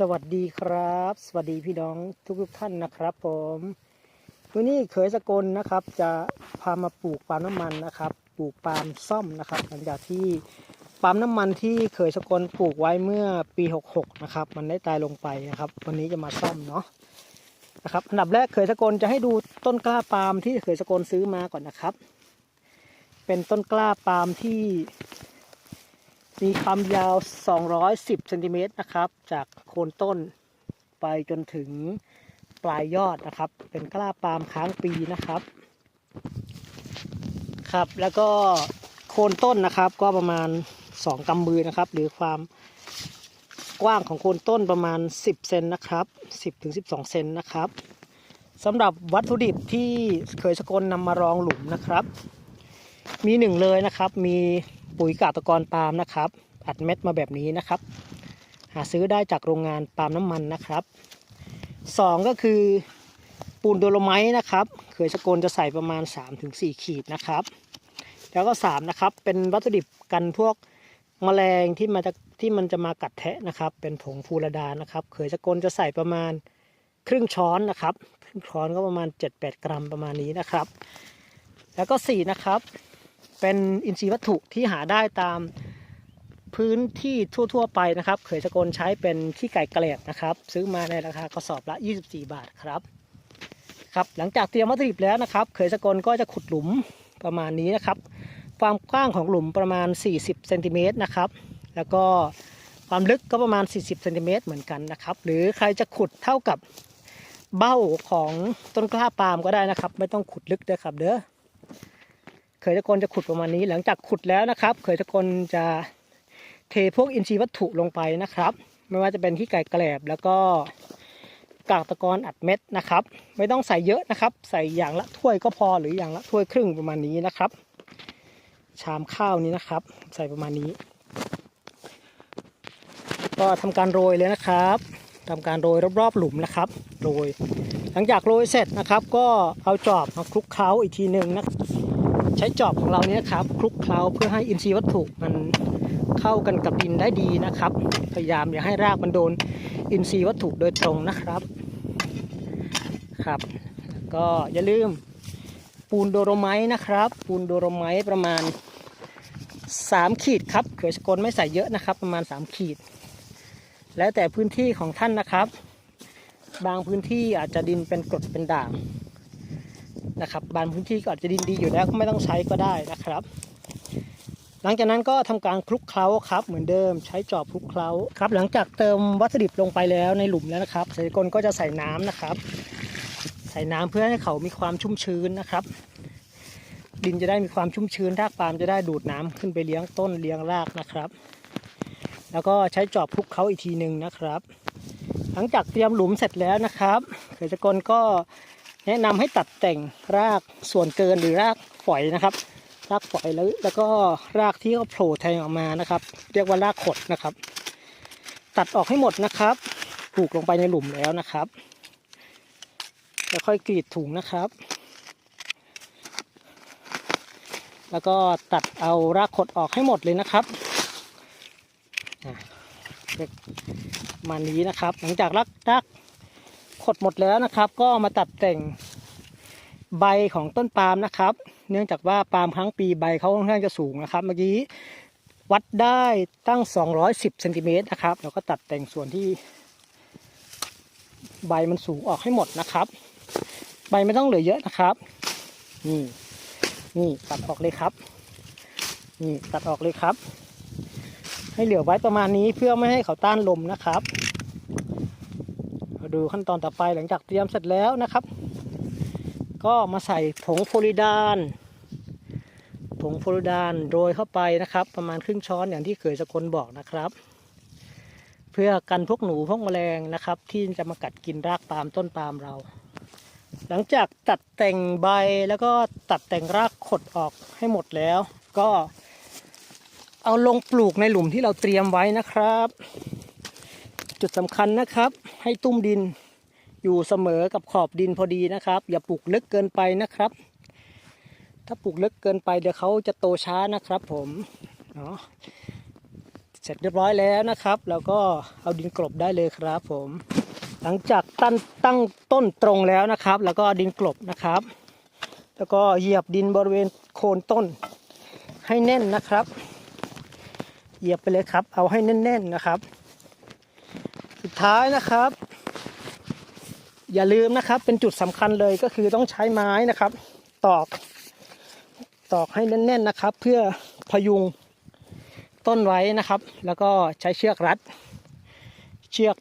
สวัสดีครับ สวัสดีพี่น้องทุกทุกท่านนะครับผมวันนี้เขยสกลนะครับ จะพามาปลูกปาล์มน้ำมันนะครับ ปลูกปาล์มซ่อมนะครับ หลังจากที่ปาล์มน้ำมันที่เขยสกลปลูกไว้เมื่อปี 66 นะครับ มันได้ตายลงไปนะครับ วันนี้จะมาซ่อมเนาะนะครับอันดับแรกเขยสกลจะให้ดูต้นกล้าปาล์มที่เขยสกลซื้อมาก่อนนะครับ เป็นต้นกล้าปาล์มที่ มีความยาว 210เซนติเมตรนะครับ จากโคนต้นไปจนถึงปลายยอดนะครับ เป็นกล้าปาล์มค้างปีนะครับ ครับแล้วก็โคนต้นนะครับก็ประมาณ 2 กำมือนะครับ หรือความกว้างของโคนต้นประมาณ 10เซนนะครับ 10ถึง12 เซนนะครับสำหรับวัตถุดิบที่เคยสกลนำมารองหลุมนะครับ มีหนึ่งเลยนะครับมี ปุ๋ยกาตะกอนปาล์มนะครับ อัดเม็ดมาแบบนี้นะครับ หาซื้อได้จากโรงงานปาล์มน้ำมันนะครับสองก็คือปูนโดโลไมต์นะครับเคยสกลจะใส่ประมาณ 3-4 ขีดนะครับ แล้วก็ 3 นะครับ เป็นวัตถุดิบกันพวกแมลงที่มาจะที่มันจะมากัดแทะนะครับ เป็นผงฟูรดานะครับเคยสกลจะใส่ประมาณครึ่งช้อนนะครับ ครึ่งช้อนก็ประมาณ 7-8 กรัมประมาณนี้นะครับ แล้วก็ 4 นะครับ เป็นอินทรีย์วัตถุที่หาได้ตามพื้นที่ทั่ว ๆ ไปนะครับ เขยสกลใช้เป็นขี้ไก่เกลียบนะครับ ซื้อมาในราคากระสอบละ 24 บาทครับครับหลังจากเตรียมวัตถุดิบแล้วนะครับ เขยสกลก็จะขุดหลุมประมาณนี้นะครับ ความกว้างของหลุมประมาณ 40เซนติเมตรนะครับ แล้วก็ความลึกก็ประมาณ 40เซนติเมตรเหมือนกันนะครับ หรือใครจะขุดเท่ากับเบ้าของต้นกล้าปาล์มก็ได้นะครับ ไม่ต้องขุดลึกนะครับเด้อ เขยตะกลจะขุดประมาณนี้ หลังจากขุดแล้วนะครับเขยตะกลจะเทพวกอินทรีย์วัตถุลงไปนะครับ ไม่ว่าจะเป็นที่ไก่แกลบแล้วก็กากตะกอนอัดเม็ดนะครับ ไม่ต้องใส่เยอะนะครับ ใส่อย่างละถ้วยก็พอหรืออย่างละถ้วยครึ่งประมาณนี้นะครับ ชามข้าวนี้นะครับ ใส่ประมาณนี้ ก็ทำการโรยเลยนะครับทำการโรยรอบๆหลุมนะครับโรย หลังจากโรยเสร็จนะครับ ก็เอาจอบมาคลุกเคล้าอีกทีหนึ่งนะ ใช้จอบของเราเนี่ยครับคลุกเคล้าเพื่อให้อินทรีย์วัตถุมันเข้ากันกับดินได้ดีนะครับ พยายามอย่าให้รากมันโดนอินทรีย์วัตถุโดยตรงนะครับครับ ก็อย่าลืมปูนโดโรไมต์นะครับ ปูนโดโรไมต์ประมาณ 3 ขีดครับเขือสกลไม่ใส่เยอะนะครับ ประมาณ 3 ขีด แล้วแต่พื้นที่ของท่านนะครับ บางพื้นที่อาจจะดินเป็นกรดเป็นด่าง นะครับบางพื้นที่ก็อาจจะดินดีอยู่แล้วก็ไม่ต้องใช้ก็ได้นะครับ หลังจากนั้นก็ทำการคลุกเคล้าครับ เหมือนเดิมใช้จอบคลุกเคล้าครับ หลังจากเติมวัตถุดิบลงไปแล้วในหลุมแล้วนะครับเสกลก็จะใส่น้ำนะครับ ใส่น้ำเพื่อให้เขามีความชุ่มชื้นนะครับ ดินจะได้มีความชุ่มชื้นรากปาล์มจะได้ดูดน้ำขึ้นไปเลี้ยงต้นเลี้ยงรากนะครับ แล้วก็ใช้จอบคลุกเคล้าอีกทีหนึ่งนะครับ หลังจากเตรียมหลุมเสร็จแล้วนะครับเกษตรกรก็ แนะนำให้ตัดแต่งรากส่วนเกินหรือรากฝอยนะครับ รากฝอยแล้วแล้วก็รากที่เขาโผล่แทงออกมานะครับ เรียกว่ารากขดนะครับ ตัดออกให้หมดนะครับปลูกลงไปในหลุมแล้วนะครับแล้วค่อยกรีดถุงนะครับ แล้วก็ตัดเอารากขดออกให้หมดเลยนะครับมานี้นะครับ หลังจากรากราก ขดหมดแล้วนะครับ ก็มาตัดแต่งใบของต้นปาล์มนะครับ เนื่องจากว่าปาล์มครั้งปีใบเขาค่อนข้างจะสูงนะครับ เมื่อกี้วัดได้ตั้ง 210เซนติเมตรนะครับแล้วก็ตัดแต่งส่วนที่ ใบมันสูงออกให้หมดนะครับ ใบไม่ต้องเหลือเยอะนะครับนี่นี่ตัดออกเลยครับนี่ตัดออกเลยครับ ให้เหลือไว้ประมาณนี้เพื่อไม่ให้เขาต้านลมนะครับ ดูขั้นตอนต่อไปหลังจากเตรียมเสร็จแล้วนะครับ ก็มาใส่ผงโฟลิดานผงโฟลิดานโรยเข้าไปนะครับ ประมาณครึ่งช้อนอย่างที่เคยสกลบอกนะครับ เพื่อกันพวกหนูพวกแมลงนะครับ ที่จะมากัดกินรากปาล์มต้นปาล์มเรา หลังจากตัดแต่งใบแล้วก็ตัดแต่งรากขดออกให้หมดแล้ว ก็เอาลงปลูกในหลุมที่เราเตรียมไว้นะครับ จุดสำคัญนะครับ ให้ตุ้มดินอยู่เสมอกับขอบดินพอดีนะครับ อย่าปลูกลึกเกินไปนะครับ ถ้าปลูกลึกเกินไปเดี๋ยวเขาจะโตช้านะครับ ผมเนาะเสร็จเรียบร้อยแล้วนะครับ แล้วก็เอาดินกลบได้เลยครับ ผม หลังจากตั้งตั้งต้นตรงแล้วนะครับ แล้วก็เอาดินกลบนะครับ แล้วก็เหยียบดินบริเวณโคนต้น ให้แน่นนะครับ เหยียบไปเลยครับ เอาให้แน่น ๆนะครับ ท้ายนะครับ อย่าลืมนะครับเป็นจุดสำคัญเลยก็คือต้องใช้ไม้นะครับ ตอก ตอกให้แน่นๆนะครับ เพื่อพยุงต้นไว้นะครับ แล้วก็ใช้เชือกรัด เชือก